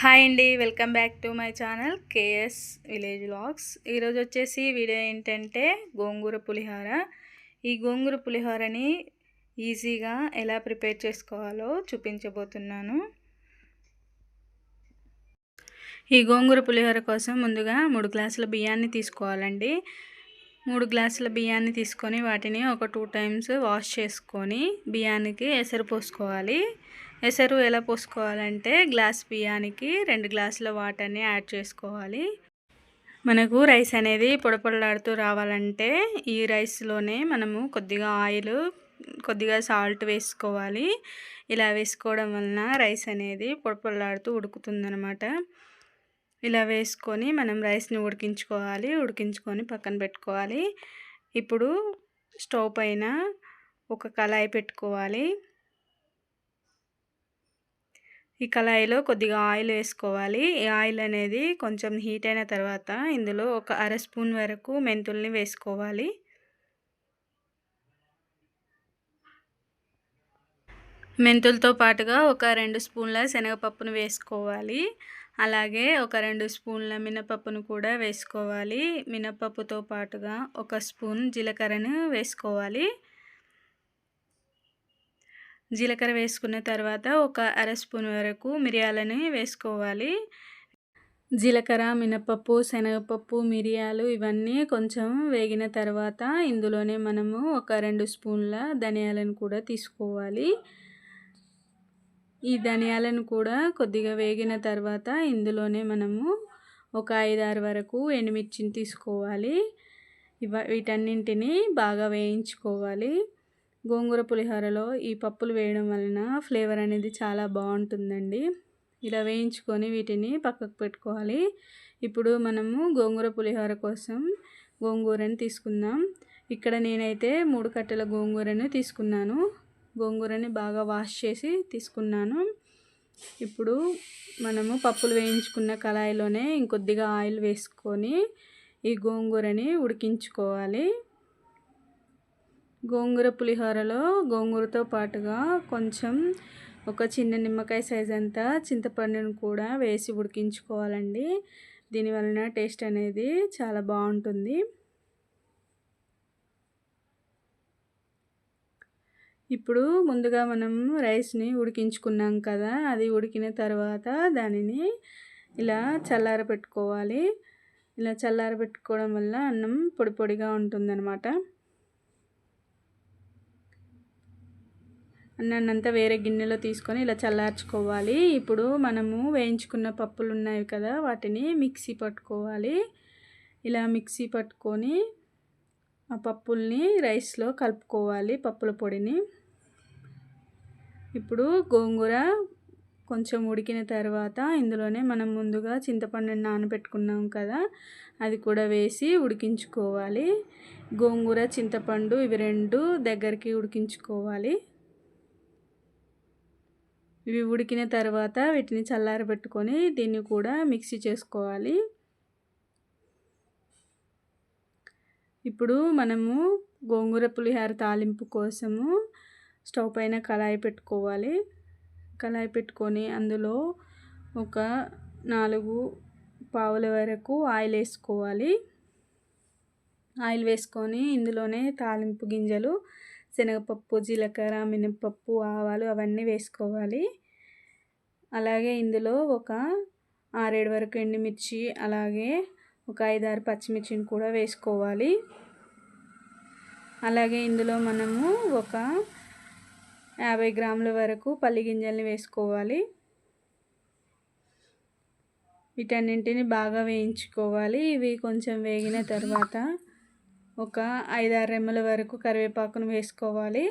Hi అండి welcome back to my channel K S village vlogs. ఈరోజు వచ్చేసి video ఏంటంటే గోంగూర పులిహోర. ఈ గోంగూర పులిహోరని ఈజీగా ఎలా ప్రిపేర్ చేసుకోవాలో చూపించబోతున్నాను. ఈ గోంగూర పులిహోర కోసం ముందుగా మూడు గ్లాసుల బియ్యాన్ని తీసుకోవాలండి. మూడు గ్లాసుల బియ్యాన్ని తీసుకొని వాటిని ఒక టూ టైమ్స్ వాష్ చేసుకొని బియ్యానికి ఎసరు పోసుకోవాలి. ఎసరు ఎలా పోసుకోవాలంటే గ్లాస్ బియ్యానికి రెండు గ్లాసుల వాటర్ని యాడ్ చేసుకోవాలి. మనకు రైస్ అనేది పొడపొడలాడుతూ రావాలంటే ఈ రైస్లోనే మనము కొద్దిగా ఆయిల్ కొద్దిగా సాల్ట్ వేసుకోవాలి. ఇలా వేసుకోవడం వలన రైస్ అనేది పొడపొడలాడుతూ ఉడుకుతుందనమాట ఇలా వేసుకొని మనం రైస్ని ఉడికించుకోవాలి ఉడికించుకొని పక్కన పెట్టుకోవాలి. ఇప్పుడు స్టవ్ పైన ఒక కళాయి పెట్టుకోవాలి. ఈ కళాయిలో కొద్దిగా ఆయిల్ వేసుకోవాలి. ఈ ఆయిల్ అనేది కొంచెం హీట్ అయిన తర్వాత ఇందులో ఒక అర స్పూన్ వరకు మెంతుల్ని వేసుకోవాలి. మెంతులతో పాటుగా ఒక రెండు స్పూన్ల శనగపప్పును వేసుకోవాలి. అలాగే ఒక రెండు స్పూన్ల మినపప్పును కూడా వేసుకోవాలి. మినపప్పుతో పాటుగా ఒక స్పూన్ జీలకర్రను వేసుకోవాలి. జీలకర్ర వేసుకున్న తర్వాత ఒక అర స్పూన్ వరకు మిరియాలని వేసుకోవాలి. జీలకర్ర మినపప్పు శనగపప్పు మిరియాలు ఇవన్నీ కొంచెం వేగిన తర్వాత ఇందులోనే మనము ఒక రెండు స్పూన్ల ధనియాలను కూడా తీసుకోవాలి. ఈ ధనియాలను కూడా కొద్దిగా వేగిన తర్వాత ఇందులోనే మనము ఒక ఐదారు వరకు ఎండుమిర్చిని తీసుకోవాలి. ఇవ వీటన్నింటినీ బాగా వేయించుకోవాలి. గోంగూర పులిహోరలో ఈ పప్పులు వేయడం వలన ఫ్లేవర్ అనేది చాలా బాగుంటుందండి. ఇలా వేయించుకొని వీటిని పక్కకు పెట్టుకోవాలి. ఇప్పుడు మనము గోంగూర పులిహోర కోసం గోంగూరని తీసుకుందాం. ఇక్కడ నేనైతే మూడు కట్టెల గోంగూరను తీసుకున్నాను. గోంగూరని బాగా వాష్ చేసి తీసుకున్నాను. ఇప్పుడు మనము పప్పులు వేయించుకున్న కళాయిలోనే ఇంకొద్దిగా ఆయిల్ వేసుకొని ఈ గోంగూరని ఉడికించుకోవాలి. గోంగూర పులిహోరలో గోంగూరతో పాటుగా కొంచెం ఒక చిన్న నిమ్మకాయ సైజ్ అంతా చింతపండును కూడా వేసి ఉడికించుకోవాలండి. దీనివలన టేస్ట్ అనేది చాలా బాగుంటుంది. ఇప్పుడు ముందుగా మనం రైస్ని ఉడికించుకున్నాం కదా అది ఉడికిన తర్వాత దానిని ఇలా చల్లార పెట్టుకోవాలి ఇలా చల్లార పెట్టుకోవడం వల్ల అన్నం పొడి పొడిగా ఉంటుందన్నమాట. అన్నంతా వేరే గిన్నెలో తీసుకొని ఇలా చల్లార్చుకోవాలి. ఇప్పుడు మనము వేయించుకున్న పప్పులు ఉన్నాయి కదా వాటిని మిక్సీ పట్టుకోవాలి. ఇలా మిక్సీ పట్టుకొని ఆ పప్పుల్ని రైస్లో కలుపుకోవాలి పప్పుల పొడిని. ఇప్పుడు గోంగూర కొంచెం ఉడికిన తర్వాత ఇందులోనే మనం ముందుగా చింతపండుని నానబెట్టుకున్నాం కదా అది కూడా వేసి ఉడికించుకోవాలి. గోంగూర చింతపండు ఇవి రెండు దగ్గరికి ఉడికించుకోవాలి. ఇవి ఉడికిన తర్వాత వీటిని చల్లారబెట్టుకొని దీన్ని కూడా మిక్సీ చేసుకోవాలి. ఇప్పుడు మనము గోంగూర పులిహార తాలింపు కోసము స్టవ్ పైన కళాయి పెట్టుకోవాలి. కళాయి పెట్టుకొని అందులో ఒక నాలుగు పావుల వరకు ఆయిల్ వేసుకోవాలి. ఆయిల్ వేసుకొని ఇందులోనే తాలింపు గింజలు శనగపప్పు జీలకర్ర మినపప్పు ఆవాలు అవన్నీ వేసుకోవాలి. అలాగే ఇందులో ఒక ఆరేడు వరకు ఎండుమిర్చి అలాగే ఒక ఐదారు పచ్చిమిర్చిని కూడా వేసుకోవాలి. అలాగే ఇందులో మనము ఒక యాభై గ్రాముల వరకు పల్లి గింజల్ని వేసుకోవాలి. వీటన్నింటిని బాగా వేయించుకోవాలి. ఇవి కొంచెం వేగిన తర్వాత ఒక ఐదారు రెమ్మల వరకు కరివేపాకును వేసుకోవాలి.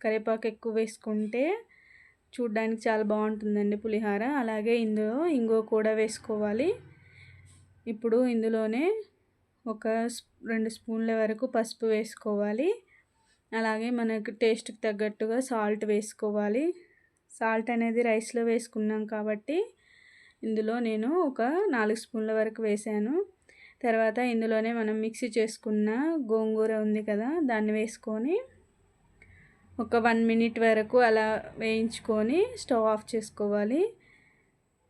కరివేపాకు ఎక్కువ వేసుకుంటే చూడ్డానికి చాలా బాగుంటుందండి పులిహార. అలాగే ఇందులో ఇంగో కూడా వేసుకోవాలి. ఇప్పుడు ఇందులోనే ఒక రెండు స్పూన్ల వరకు పసుపు వేసుకోవాలి. అలాగే మనకు టేస్ట్కి తగ్గట్టుగా సాల్ట్ వేసుకోవాలి. సాల్ట్ అనేది రైస్లో వేసుకున్నాం కాబట్టి ఇందులో నేను ఒక నాలుగు స్పూన్ల వరకు వేసాను. తర్వాత ఇందులోనే మనం మిక్సీ చేసుకున్న గోంగూర ఉంది కదా దాన్ని వేసుకొని ఒక వన్ మినిట్ వరకు అలా వేయించుకొని స్టవ్ ఆఫ్ చేసుకోవాలి.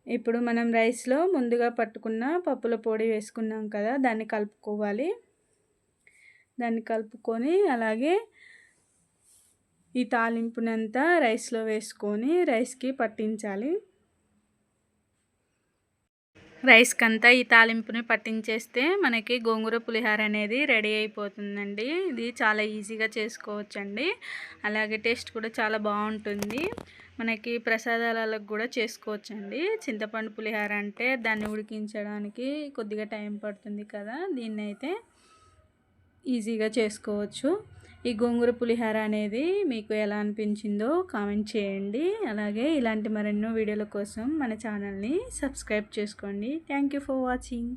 ఇప్పుడు మనం రైస్లో ముందుగా పట్టుకున్న పప్పుల పొడి వేసుకున్నాం కదా దాన్ని కలుపుకోవాలి. దాన్ని కలుపుకొని అలాగే ఈ తాలింపునంతా రైస్లో వేసుకొని రైస్కి పట్టించాలి. రైస్కి అంతా ఈ తాలింపుని పట్టించేస్తే మనకి గోంగూర పులిహార అనేది రెడీ అయిపోతుందండి. ఇది చాలా ఈజీగా చేసుకోవచ్చండి. అలాగే టేస్ట్ కూడా చాలా బాగుంటుంది. మనకి ప్రసాదాలకు కూడా చేసుకోవచ్చండి. చింతపండు పులిహార అంటే దాన్ని ఉడికించడానికి కొద్దిగా టైం పడుతుంది కదా. దీన్ని అయితే ఈజీగా చేసుకోవచ్చు. ఈ గోంగూర పులిహార అనేది మీకు ఎలా అనిపించిందో కామెంట్ చేయండి. అలాగే ఇలాంటి మరెన్నో వీడియోల కోసం మన ఛానల్ని సబ్స్క్రైబ్ చేసుకోండి. Thank you for watching.